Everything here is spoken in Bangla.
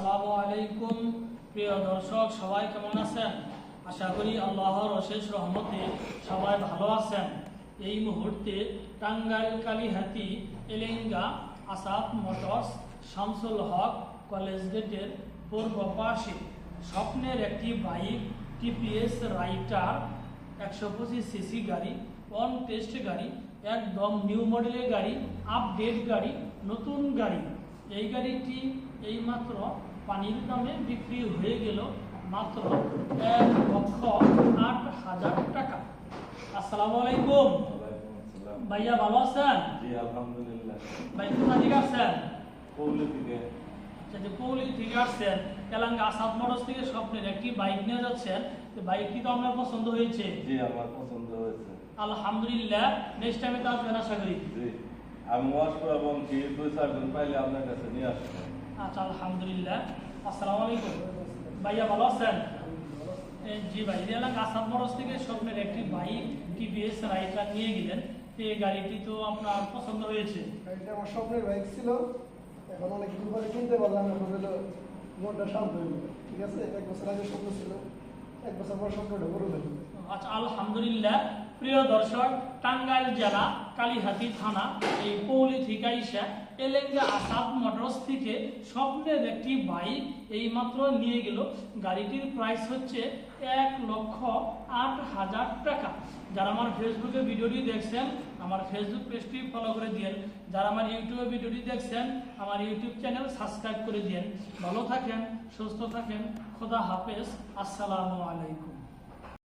আসসালামু আলাইকুম, প্রিয় দর্শক, সবাই কেমন আছেন? আশা করি আল্লাহর অশেষ রহমতে সবাই ভালো আছেন। এই মুহূর্তে টাঙ্গাইল কালীহাতি এলেঙ্গা, আসাদ মোটরস, শামসুল হক কলেজ গেটের পূর্ব পাশে স্বপ্নের একটি বাইক, টিপিএস রাইটার, একশো পঁচিশ সিসি গাড়ি অন টেস্ট গাড়ি, একদম নিউ মডেলের গাড়ি, আপডেট গাড়ি, নতুন গাড়ি। এই গাড়িটি এইমাত্র পানির দামে বিক্রি হয়ে গেল মাত্র এক লক্ষ আট হাজার টাকা। আসসালামু আলাইকুম। ভাইয়া ভালো আছেন? জি আলহামদুলিল্লাহ। ভাই কোথা থেকে আসছেন? পৌলি থেকে। আচ্ছা, যে পৌলি থেকে আসছেন তেলাঙ্গা আসাদ মোটরস থেকে স্বপ্নের একটি বাইক নিয়ে যাচ্ছেন। বাইকটি তো আপনার পছন্দ হয়েছে। জি আমার পছন্দ হয়েছে। আলহামদুলিল্লাহ নেক্সট টাইমে তো আসবেন আশা করি। জি। আমি আসব এবং কি দুই চারজন পাইলে আপনার কাছে নিয়ে আসব। আচ্ছা আলহামদুলিল্লাহ। আসসালামু আলাইকুম। ভাইয়া ভালো আছেন? জি ভাই এলাকা আসাদ মোটরস থেকে স্বপ্নের একটি বাইক টিভিএস রাইটার নিয়ে গেলেন। এই গাড়িটি তো আপনার পছন্দ হয়েছে। এটা আমার স্বপ্নের বাইক ছিল। এখন অনেক দিন পরে কিনতে পারলাম এখন হলো মনটা শান্ত হয়ে গেল। ঠিক আছে? এক বছর আগে স্বপ্ন ছিল। এক বছর পর স্বপ্নটা হলো। আচ্ছা আলহামদুলিল্লাহ। প্রিয় দর্শক, টাঙ্গাইল জেলা কালীহাতি থানা, এই পৌলি থিকাইসা এলেঙ্গা আসাদ মোটরস থেকে স্বপ্নের একটি বাইক এইমাত্র নিয়ে গেল। গাড়িটির প্রাইস হচ্ছে এক লক্ষ আট হাজার টাকা। যারা আমার ফেসবুকে ভিডিওটি দেখছেন, আমার ফেসবুক পেজটি ফলো করে দিয়েন। যারা আমার ইউটিউবে ভিডিওটি দেখছেন, আমার ইউটিউব চ্যানেল সাবস্ক্রাইব করে দিয়েন। ভালো থাকেন, সুস্থ থাকেন, খোদা হাফেজ। আসসালামু আলাইকুম।